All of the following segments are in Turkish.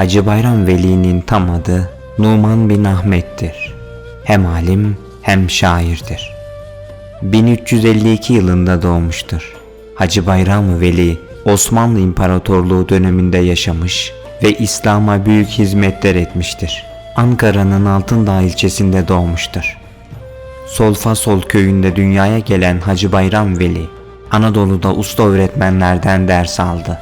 Hacı Bayram Veli'nin tam adı Numan bin Ahmet'tir. Hem alim hem şairdir. 1352 yılında doğmuştur. Hacı Bayram Veli Osmanlı İmparatorluğu döneminde yaşamış ve İslam'a büyük hizmetler etmiştir. Ankara'nın Altındağ ilçesinde doğmuştur. Solfasol köyünde dünyaya gelen Hacı Bayram Veli, Anadolu'da usta öğretmenlerden ders aldı.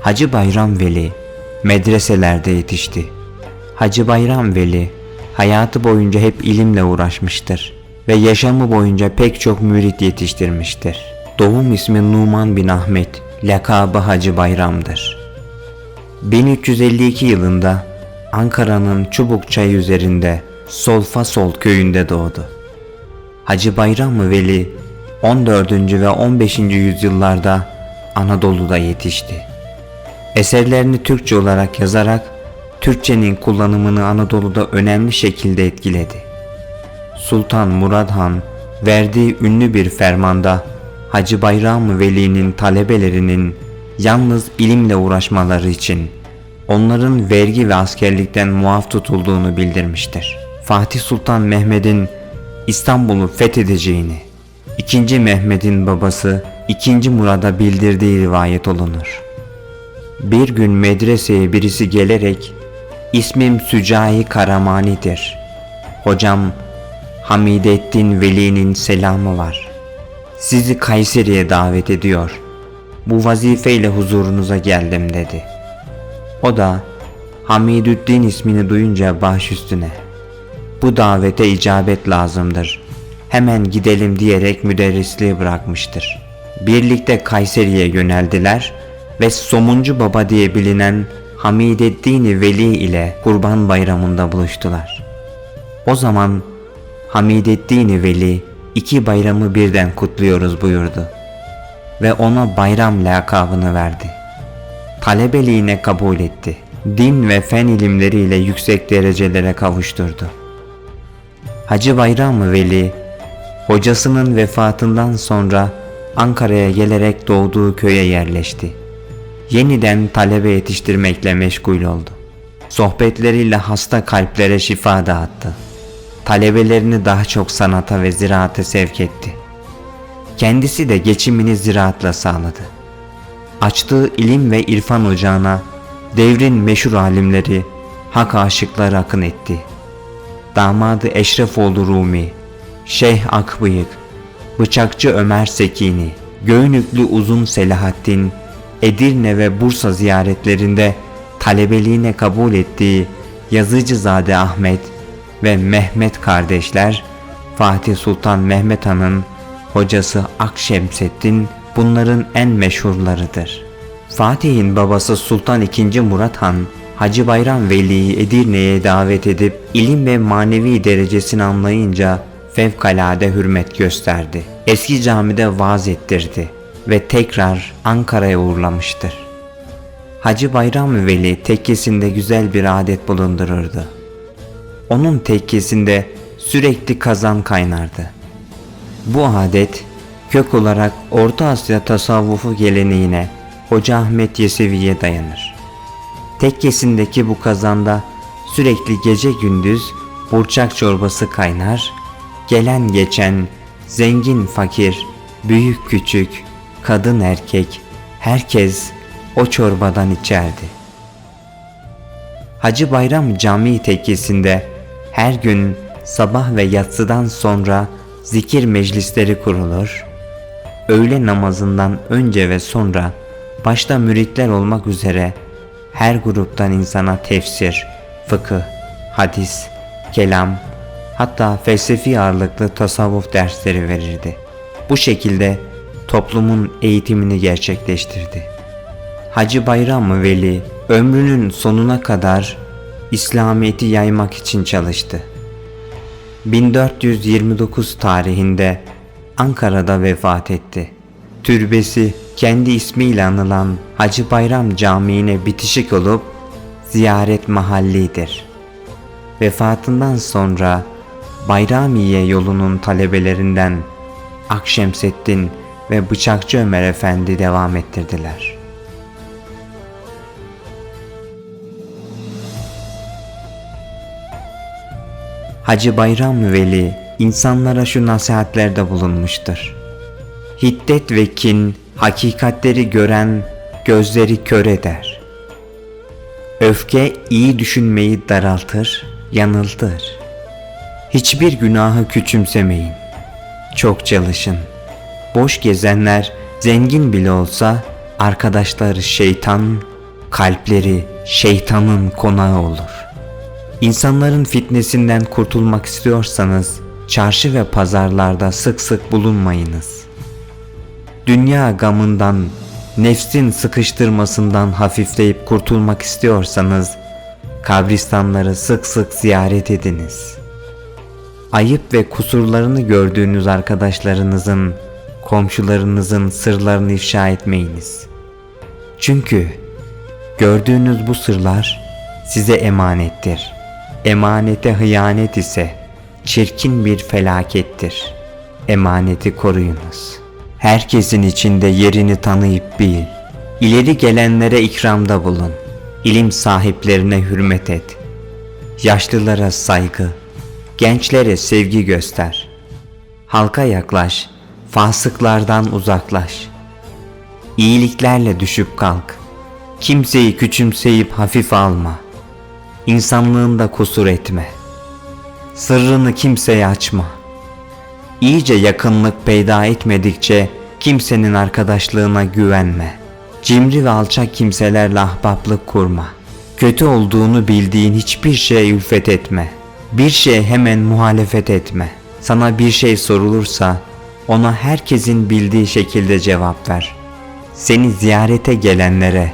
Hacı Bayram Veli medreselerde yetişti. Hacı Bayram Veli hayatı boyunca hep ilimle uğraşmıştır ve yaşamı boyunca pek çok mürit yetiştirmiştir. Doğum ismi Numan bin Ahmet, lakabı Hacı Bayram'dır. 1352 yılında Ankara'nın Çubukçay üzerinde Solfasol köyünde doğdu. Hacı Bayram Veli 14. ve 15. yüzyıllarda Anadolu'da yetişti. Eserlerini Türkçe olarak yazarak Türkçenin kullanımını Anadolu'da önemli şekilde etkiledi. Sultan Murad Han verdiği ünlü bir fermanda Hacı Bayram Veli'nin talebelerinin yalnız ilimle uğraşmaları için onların vergi ve askerlikten muaf tutulduğunu bildirmiştir. Fatih Sultan Mehmet'in İstanbul'u fethedeceğini, 2. Mehmet'in babası 2. Murad'a bildirdiği rivayet olunur. Bir gün medreseye birisi gelerek ismim Sücai Karamani'dir. Hocam Hamidettin Veli'nin selamı var. Sizi Kayseri'ye davet ediyor. Bu vazifeyle huzurunuza geldim dedi. O da Hamidüddin ismini duyunca baş üstüne. Bu davete icabet lazımdır. Hemen gidelim diyerek müderrisliği bırakmıştır. Birlikte Kayseri'ye yöneldiler ve Somuncu Baba diye bilinen Hamideddin Veli ile Kurban Bayramı'nda buluştular. O zaman Hamideddin Veli iki bayramı birden kutluyoruz buyurdu ve ona bayram lakabını verdi. Talebeliğine kabul etti. Din ve fen ilimleriyle yüksek derecelere kavuşturdu. Hacı Bayram Veli hocasının vefatından sonra Ankara'ya gelerek doğduğu köye yerleşti. Yeniden talebe yetiştirmekle meşgul oldu. Sohbetleriyle hasta kalplere şifa dağıttı. Talebelerini daha çok sanata ve ziraate sevk etti. Kendisi de geçimini ziraatla sağladı. Açtığı ilim ve irfan ocağına devrin meşhur alimleri, hak aşıkları akın etti. Damadı Eşrefoğlu Rumi, Şeyh Akbıyık, Bıçakçı Ömer Sekini, Göynüklü Uzun Selahattin, Edirne ve Bursa ziyaretlerinde talebeliğine kabul ettiği Yazıcızade Ahmet ve Mehmet kardeşler, Fatih Sultan Mehmet Han'ın hocası Akşemseddin bunların en meşhurlarıdır. Fatih'in babası Sultan II. Murat Han, Hacı Bayram Veli'yi Edirne'ye davet edip ilim ve manevi derecesini anlayınca fevkalade hürmet gösterdi. Eski camide vaaz ettirdi ve tekrar Ankara'ya uğurlamıştır. Hacı Bayram Veli tekkesinde güzel bir adet bulundururdu. Onun tekkesinde sürekli kazan kaynardı. Bu adet kök olarak Orta Asya tasavvufu geleneğine Hoca Ahmet Yesevi'ye dayanır. Tekkesindeki bu kazanda sürekli gece gündüz burçak çorbası kaynar, gelen geçen, zengin fakir, büyük küçük, kadın erkek, herkes o çorbadan içerdi. Hacı Bayram Camii tekkesinde her gün sabah ve yatsıdan sonra zikir meclisleri kurulur, öğle namazından önce ve sonra başta müritler olmak üzere her gruptan insana tefsir, fıkıh, hadis, kelam, hatta felsefi ağırlıklı tasavvuf dersleri verirdi. Bu şekilde toplumun eğitimini gerçekleştirdi. Hacı Bayram Veli ömrünün sonuna kadar İslamiyet'i yaymak için çalıştı. 1429 tarihinde Ankara'da vefat etti. Türbesi kendi ismiyle anılan Hacı Bayram Camii'ne bitişik olup ziyaret mahallidir. Vefatından sonra Bayramiye yolunun talebelerinden Akşemseddin ve bıçakçı Ömer Efendi devam ettirdiler. Hacı Bayram Veli insanlara şu nasihatlerde bulunmuştur. Hiddet ve kin hakikatleri gören gözleri kör eder. Öfke iyi düşünmeyi daraltır, yanıltır. Hiçbir günahı küçümsemeyin. Çok çalışın.'' Boş gezenler zengin bile olsa arkadaşları şeytan, kalpleri şeytanın konağı olur. İnsanların fitnesinden kurtulmak istiyorsanız çarşı ve pazarlarda sık sık bulunmayınız. Dünya gamından, nefsin sıkıştırmasından hafifleyip kurtulmak istiyorsanız kabristanları sık sık ziyaret ediniz. Ayıp ve kusurlarını gördüğünüz arkadaşlarınızın, komşularınızın sırlarını ifşa etmeyiniz. Çünkü gördüğünüz bu sırlar size emanettir. Emanete hıyanet ise çirkin bir felakettir. Emaneti koruyunuz. Herkesin içinde yerini tanıyıp bil. İleri gelenlere ikramda bulun. İlim sahiplerine hürmet et. Yaşlılara saygı, gençlere sevgi göster. Halka yaklaş, fasıklardan uzaklaş. İyiliklerle düşüp kalk. Kimseyi küçümseyip hafif alma. İnsanlığında kusur etme. Sırrını kimseye açma. İyice yakınlık peyda etmedikçe kimsenin arkadaşlığına güvenme. Cimri ve alçak kimselerle ahbaplık kurma. Kötü olduğunu bildiğin hiçbir şeye ülfet etme. Bir şeye hemen muhalefet etme. Sana bir şey sorulursa ona herkesin bildiği şekilde cevap ver. Seni ziyarete gelenlere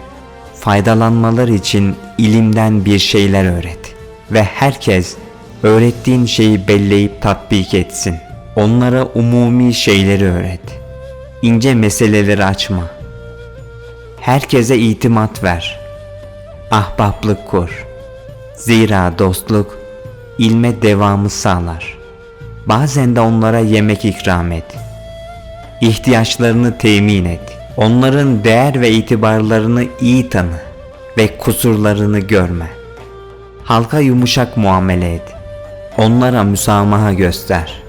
faydalanmalar için ilimden bir şeyler öğret ve herkes öğrettiğin şeyi belleyip tatbik etsin. Onlara umumi şeyleri öğret. İnce meseleleri açma. Herkese itimat ver. Ahbaplık kur. Zira dostluk ilme devamı sağlar. Bazen de onlara yemek ikram et. İhtiyaçlarını temin et. Onların değer ve itibarlarını iyi tanı ve kusurlarını görme. Halka yumuşak muamele et. Onlara müsamaha göster.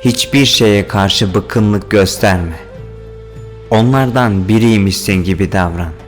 Hiçbir şeye karşı bıkkınlık gösterme. Onlardan biriymişsin gibi davran.